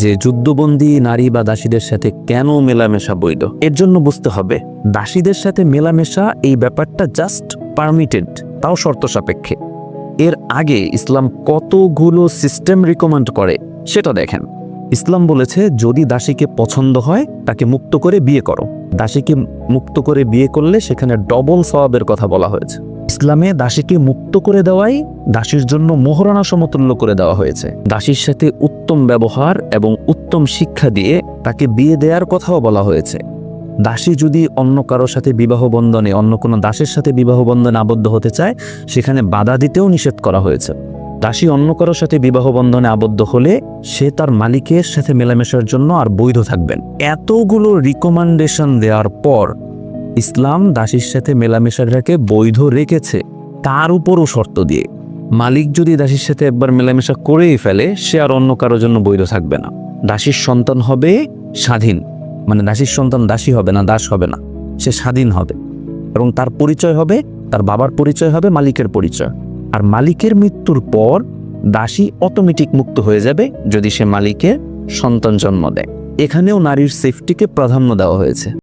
যে যুদ্ধবন্দী নারী বা দাসীদের সাথে কেন মেলামেশা বৈধ? এর জন্য বুঝতে হবে, দাসীদের সাথে মেলামেশা এই ব্যাপারটা জাস্ট পারমিটেড তাও শর্ত সাপেক্ষে। এর আগে ইসলাম কতগুলো সিস্টেম রিকমেন্ড করে, সেটা দেখেন। ইসলাম বলেছে, যদি দাসীকে পছন্দ হয়, তাকে মুক্ত করে বিয়ে করো। দাসীকে মুক্ত করে বিয়ে করলে সেখানে ডবল সওয়াবের কথা বলা হয়েছে। ইসলামে দাসীকে মুক্ত করে দেওয়াই দাসীর জন্য মোহরানা সমতুল্য করে দেওয়া হয়েছে। দাসীর সাথে উত্তম ব্যবহার এবং উত্তম শিক্ষা দিয়ে তাকে বিয়ে দেওয়ার কথাও বলা হয়েছে। দাসী যদি অন্য কারোর সাথে বিবাহ বন্ধনে, অন্য কোনো দাসের সাথে বিবাহ বন্ধনে আবদ্ধ হতে চায়, সেখানে বাধা দিতেও নিষেধ করা হয়েছে। দাসী অন্য কারোর সাথে বিবাহ বন্ধনে আবদ্ধ হলে সে তার মালিকের সাথে মেলামেশার জন্য আর বৈধ থাকবেন এতগুলো রিকমেন্ডেশন দেওয়ার পর ইসলাম দাসীর সাথে মেলামেশাটাকে বৈধ রেখেছে। তার উপরও শর্ত দিয়ে। মালিক যদি দাসীর সাথে একবার মেলামেশা করেই ফেলে, সে আর অন্য কারোর জন্য বৈধ থাকবে না। দাসীর সন্তান হবে স্বাধীন। মানে দাসীর সন্তান দাসী হবে না, দাস হবে না। সে স্বাধীন হবে। এবং তার পরিচয় হবে, তার বাবার পরিচয় হবে, মালিকের পরিচয়। আর মালিকের মৃত্যুর পর দাসী অটোমেটিক মুক্ত হয়ে যাবে যদি সে মালিকের সন্তান জন্ম দেয়। এখানেও নারীর সেফটিকে প্রাধান্য দেওয়া হয়েছে।